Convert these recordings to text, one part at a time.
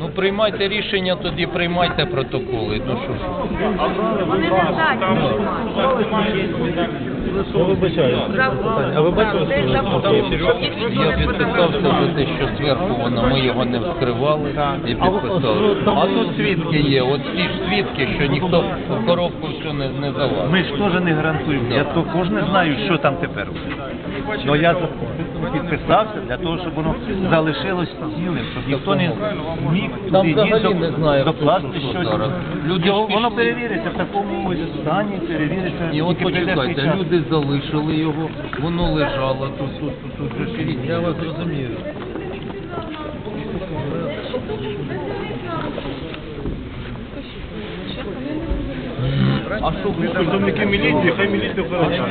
Ну приймайте рішення, тоді приймайте протоколи. Ну що ж. Вони не. А ви бачили, що Я підписався за те, що зверху воно, ми його не вскривали і підписали. А тут свідки є, от ті ж свідки, що ніхто в коробку все не, не залазить. Ми ж теж не гарантуємо. Я також не знаю, що там тепер. Ну я підписався для того, щоб воно залишилось цілим, щоб ніхто не зміг Там туди взагалі ніж не знаю, докласти що щось. зараз. Люди Його- воно пішли. перевіриться в такому стані, перевіриться. І от тільки прийде почекайте, час. люди залишили його, воно лежало тут, тут, тут, тут же. Я вас розумію. А що ви Представники міліції, хай міліція охороняє.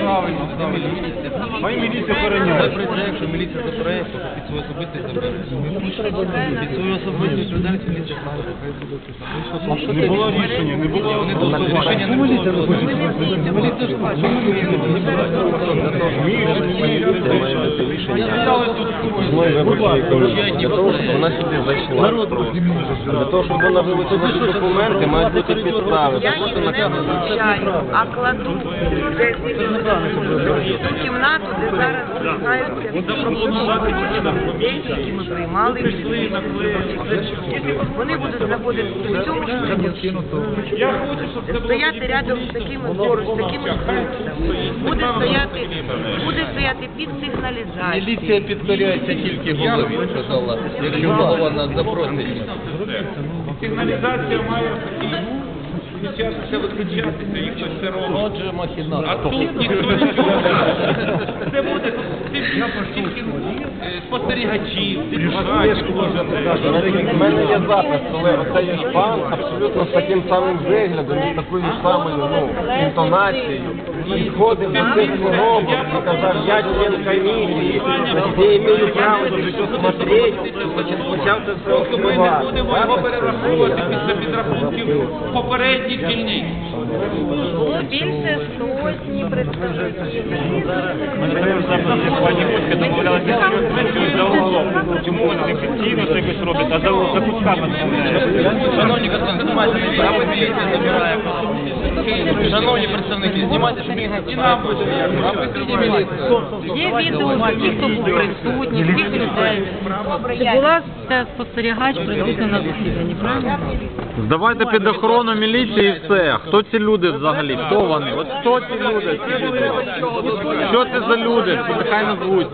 Хай міліція охороняє. Якщо міліція забирає, то під свою особистість забере. Під свою особистість відповідальність міліція забере. Не було рішення, не було Рішення не було. Злої виборчої комісії. Для того, щоб вона сюди зайшла. Для того, щоб вона вилучила ці документи, мають бути підстави. Я їх не вилучаю, а кладу в кімнату, де зараз зберігаються всі які ми приймали. Вони будуть знаходитися в цьому. Стояти рядом з такими поруч, з такими стояти під сигналізацією. Міліція підкоряється тільки голові, сказала. Якщо голова нас запросить. Сигналізація має включатися, виключатися, їх хтось це робить. Отже, махінація. А тут ніхто не робить. Це буде тільки е, спостерігачі, депутатів. У мене є запис, коли оцей ж пан абсолютно з таким самим виглядом і такою ж самою ну, інтонацією підходив до цих коробок і казав, я член комісії, я маю право тут все смотреть, почав це все Тобто ми не будемо його перераховувати після підрахунків попередніх дільниць. Було більше сотні представників. Пані Буська домовлялася, що працюють за углом. Чому вони не офіційно це якось роблять, а за, кусками домовляються? Шановні міліція забирає. Шановні представники, знімайте, щоб і нам буде. Є відео всіх, хто був присутній, всіх людей. Чи була ця спостерігач присутня на засіданні, правильно? Здавайте під охорону міліції і все. Хто ці люди взагалі? Хто вони? От хто ці люди? Що це за люди? Нехай назвуть.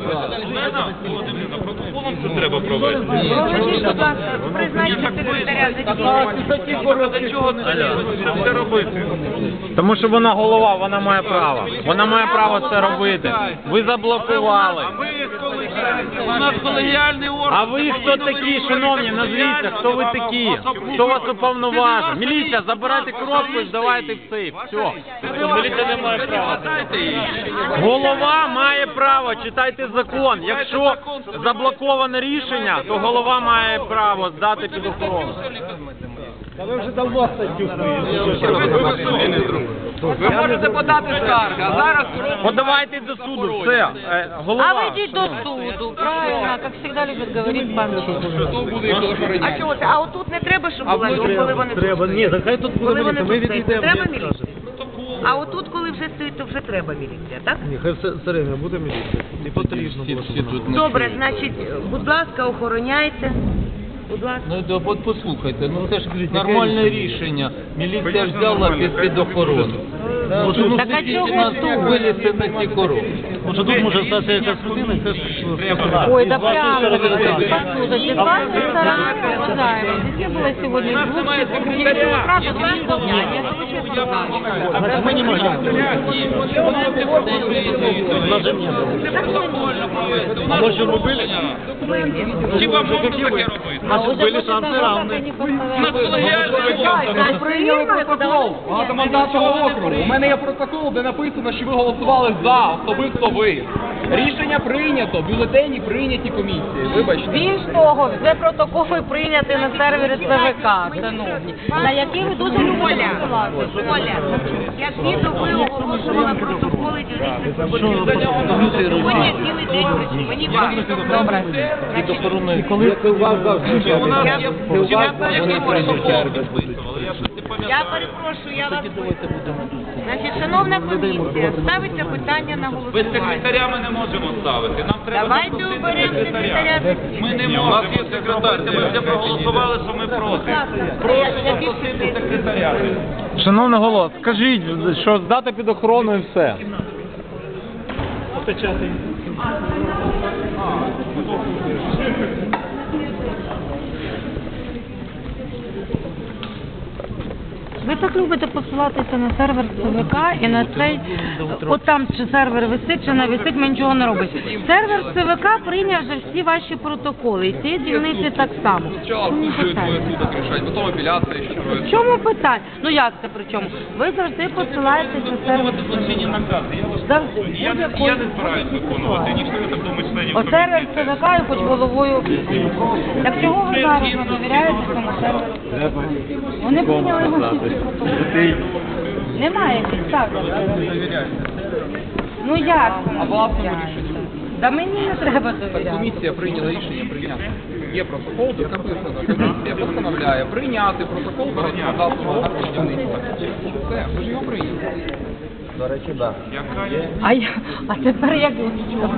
Це треба провести. Проведіть, будь ласка, призначте секретаря засідання. Для чого це все робити? Тому що вона голова, вона має право. Вона має право це робити. Ви заблокували. У нас колегіальний орган. А ви хто такі, шановні? Назвіться, хто ви такі? Хто вас уповноважив? Міліція, забирайте коробку і здавайте в сейф. Все. Міліція не має права. Голова має право, читайте закон. Якщо заблоковане рішення, то голова має право здати під охорону. Ви можете подати скарги, а зараз Подавайте до суду, все. Е, А Голова. ви йдіть до суду, правильно, як завжди люблять говорити пан А чого це? А отут не треба, щоб була коли вони Треба, ні, так хай тут буде міліція. Ми не відійдемо. треба міліція? А отут, коли вже стоїть, то вже треба міліція, так? Ні, хай все буде міліція. Не потрібно було. Добре, значить, будь ласка, охороняйте. Будь ласка. Ну да, от послухайте, ну це ж нормальне рішення. Міліція ж взяла під, під охорону. Ну, ну, Так а сидіть чого нас тут? вилізти на ці коробки. Може тут може статися якась людина, яка Ой, да прямо. Послушайте, с вашей стороны, уважаемые, здесь не было сегодня двух нелегких фраз от вашего дня. Я это очень знаю. Ми не можемо. А може робили? Чи вам можна таке робити? Шанси равні? Нас колегіальний. Прийняли протокол. багатомандатного округу. У мене є протокол, де написано, що ви голосували за, особисто ви. Рішення прийнято, бюлетені прийняті комісії. Вибачте. Більш того, вже протоколи прийняті на сервері ЦВК, шановні, на які ви дуже Оля. Оля, я дві доби оголошувала протоколи. Сьогодні цілий день. Мені важко. Добре. Охорони Це у вас завжди. Я, У прийдуть перепрошую. Я перепрошую, я вас Значить, шановна комісія, ставиться питання на Без голосування. секретаря ми не можемо ставити. Нам треба Давайте запросити оберемо секретаря. Ми не можемо секретаря. Ми вже проголосували, що ми проти. Прошу запросити секретаря. Шановний голос, скажіть, що здати під охорону і все. Ви так любите посилатися на сервер ЦВК і на цей, от там чи сервер висить, чи не висить, ми нічого не робимо. Сервер ЦВК прийняв вже всі ваші протоколи, і ці дільниці так само. Чому питання? потом апелляция еще. В чому питання? Ну як це при чому? Ви завжди посилаєтесь на сервер Злочинні накази. Я вас Завжди. я, не- я не збираюсь виконувати. Ніхто я так думаю, членів О сервер ЦВК і хоч головою. Так чого ви зараз не довіряєте цьому серверу? Вони прийняли його всі протоколи. Немає підстав. Ну як це не довіряєте? Да мені не треба довіряти. Комісія прийняла рішення прийняти. Є протокол, тут написано, комісія постановляє прийняти протокол про законодавство на будівництва. Все, ви ж його прийняли. До речі, так. А, я, а тепер як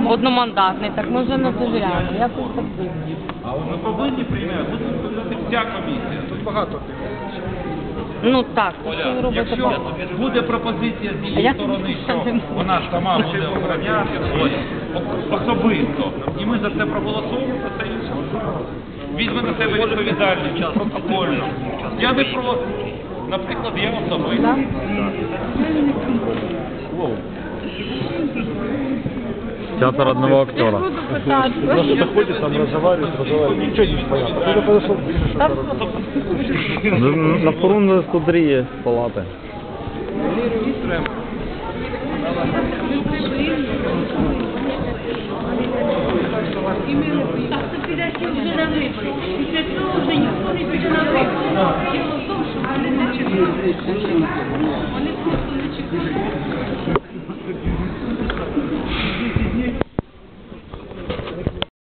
одномандатний, так ми вже не довіряємо. Якось так дивно. Ми повинні прийняти. Відповідати вся комісія. Тут багато. Ну так, що? Якщо буде пропозиція з її сторони, що вона сама буде охороняти особисто, і ми за це проголосуємо, то це інше. Візьме на себе відповідальність протокольно. Я не проти. Наприклад, я особисто. Театр одного актера. Питати. Заходит, там разговаривают, разговаривают. Ничего не понятно. Кто-то подошел, Та На второму складрі є палати.